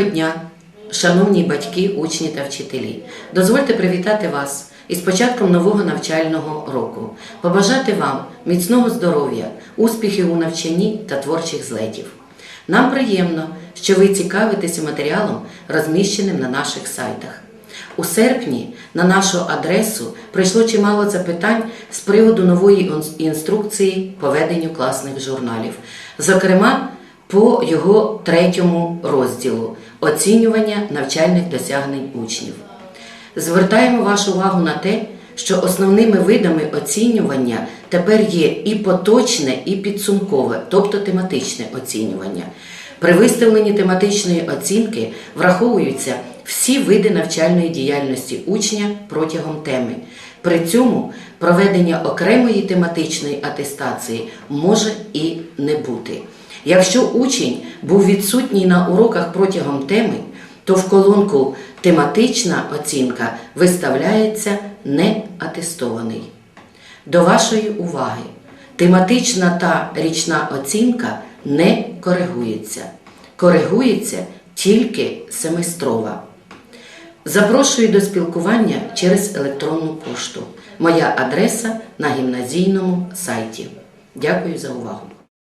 Доброго дня, шановні батьки, учні та вчителі. Дозвольте привітати вас із початком нового навчального року, побажати вам міцного здоров'я, успіхів у навчанні та творчих злетів. Нам приємно, що ви цікавитеся матеріалом, розміщеним на наших сайтах. У серпні на нашу адресу прийшло чимало запитань з приводу нової інструкції по веденню класних журналів, зокрема по його третьому розділу оцінювання навчальних досягнень учнів. Звертаємо вашу увагу на те, що основними видами оцінювання тепер є і поточне, і підсумкове, тобто тематичне оцінювання. При виставленні тематичної оцінки враховуються всі види навчальної діяльності учня протягом теми. При цьому проведення окремої тематичної атестації може і не бути. Якщо учень був відсутній на уроках протягом теми, то в колонку тематична оцінка виставляється не атестований. До вашої уваги, тематична та річна оцінка не коригується. Коригується тільки семестрова. Запрошую до спілкування через електронну пошту. Моя адреса на гімназійному сайті. Дякую за увагу.